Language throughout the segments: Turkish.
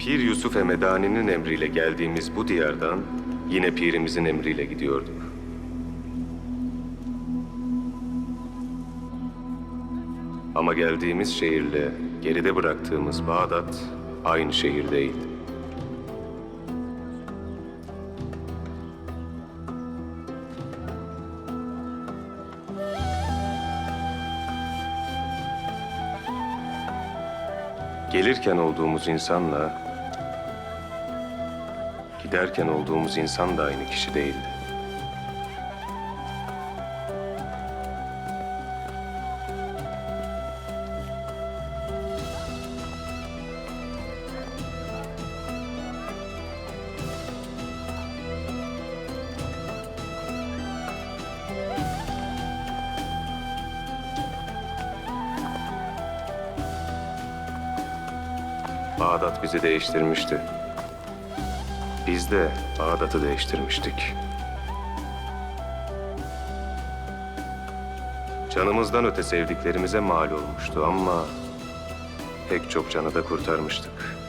Pir Yusuf Emedani'nin emriyle geldiğimiz bu diyardan yine pirimizin emriyle gidiyorduk. Ama geldiğimiz şehirle geride bıraktığımız Bağdat aynı şehir değil. Gelirken olduğumuz insanla giderken olduğumuz insan da aynı kişi değildi. Bağdat bizi değiştirmişti. De Bağdat'ı değiştirmiştik. Canımızdan öte sevdiklerimize mal olmuştu ama pek çok canı da kurtarmıştık.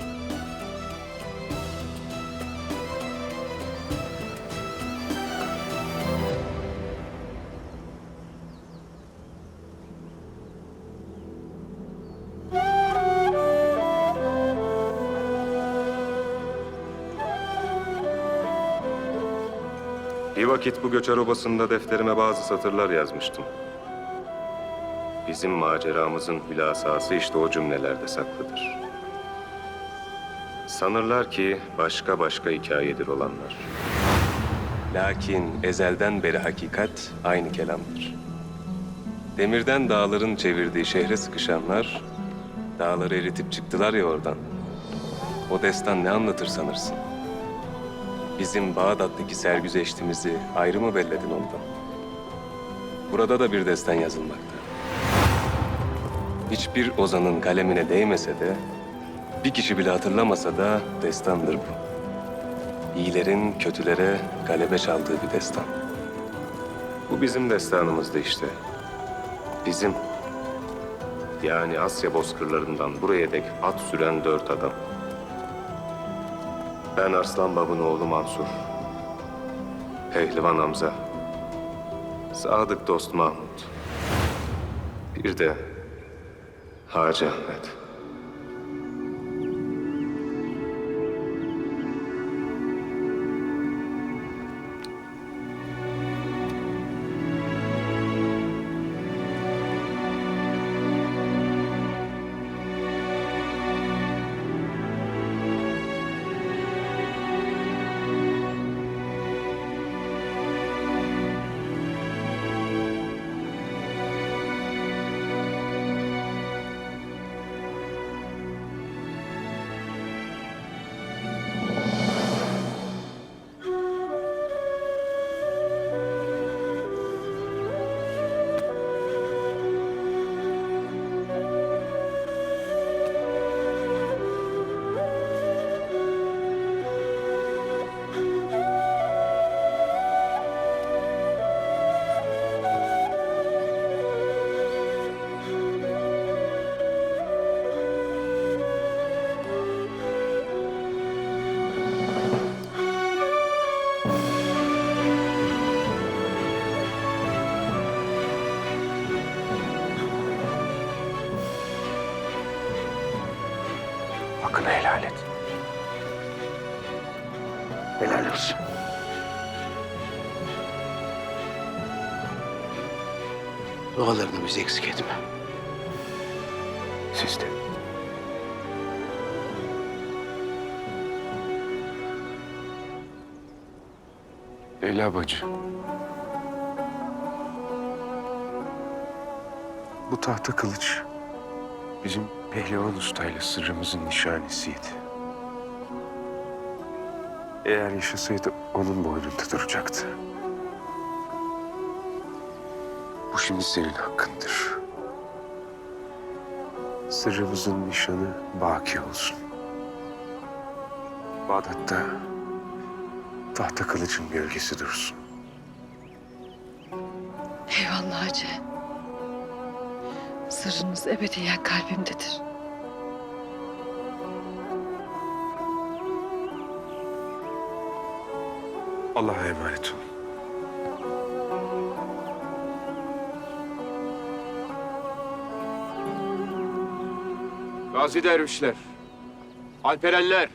Bir vakit bu göçer obasında defterime bazı satırlar yazmıştım. Bizim maceramızın hülasası işte o cümlelerde saklıdır. Sanırlar ki başka başka hikayedir olanlar. Lakin ezelden beri hakikat aynı kelamdır. Demirden dağların çevirdiği şehre sıkışanlar, dağları eritip çıktılar ya oradan. O destan ne anlatır sanırsın? Bizim Bağdat'taki sergüzeştimizi ayrı mı belledin ondan? Burada da bir destan yazılmakta. Hiçbir ozanın kalemine değmese de, bir kişi bile hatırlamasa da destandır bu. İyilerin kötülere galebe çaldığı bir destan. Bu bizim destanımızdı işte. Bizim. Yani Asya bozkırlarından buraya dek at süren dört adam. Ben Arslan Bab'ın oğlu Mansur. Pehlivan Hamza. Sadık dost Mahmut. Bir de Hacı Ahmet. Dualarını bizi eksik etme. Siz de. Leyla bacı. Bu tahta kılıç bizim pehlivan ustayla sırrımızın nişanesiydi. Eğer yaşasaydı onun boynunda duracaktı. şimdi senin hakkındır. Sırrımızın nişanı baki olsun. Bağdat'ta tahta kılıcın gölgesi dursun. Eyvallah Hacı. Sırrınız ebediyen kalbimdedir. Allah'a emanet olun. Gazi dervişler, alperenler,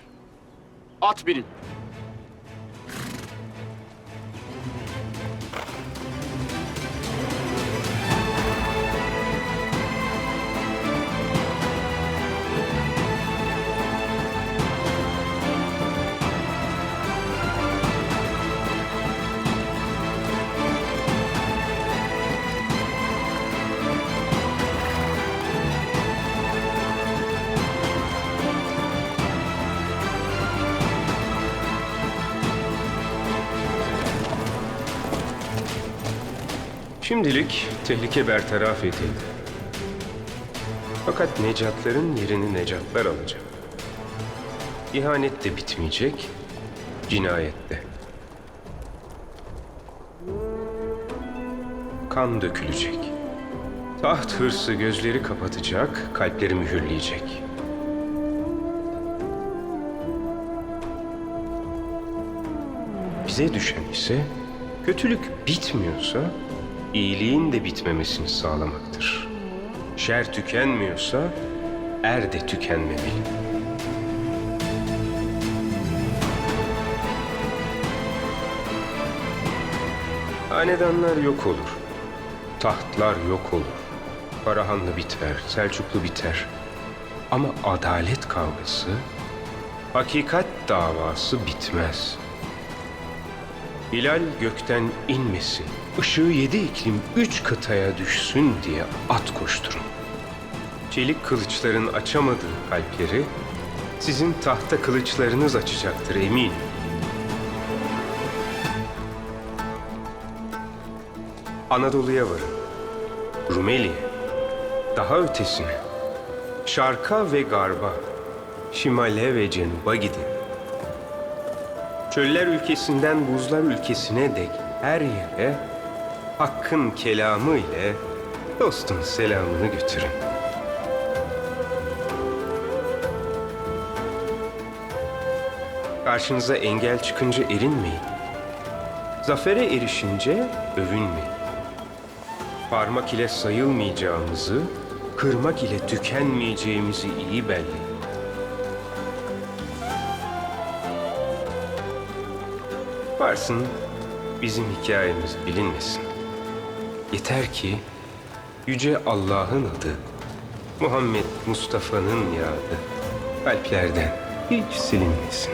at binin. Şimdilik tehlike bertaraf edildi. Fakat Necatların yerini Necatlar alacak. İhanet de bitmeyecek, cinayet de. Kan dökülecek. Taht hırsı gözleri kapatacak, kalpleri mühürleyecek. Bize düşen ise kötülük bitmiyorsa iyiliğin de bitmemesini sağlamaktır. Şer tükenmiyorsa er de tükenmemeli. Hanedanlar yok olur. Tahtlar yok olur. Karahanlı biter, Selçuklu biter. Ama adalet kavgası, hakikat davası bitmez. Hilal gökten inmesin, ışığı yedi iklim üç kıtaya düşsün diye at koşturun. Çelik kılıçların açamadığı kalpleri sizin tahta kılıçlarınız açacaktır eminim. Anadolu'ya varın. Rumeli'ye, daha ötesine, şarka ve garba, şimale ve cenuba gidin. Çöller ülkesinden buzlar ülkesine dek her yere Hakk'ın kelamı ile dostun selamını götürün. Karşınıza engel çıkınca erinmeyin. Zafere erişince övünmeyin. Parmak ile sayılmayacağımızı, kırmak ile tükenmeyeceğimizi iyi belleyin. Varsın bizim hikayemiz bilinmesin. Yeter ki Yüce Allah'ın adı, Muhammed Mustafa'nın yadı kalplerden hiç silinmesin.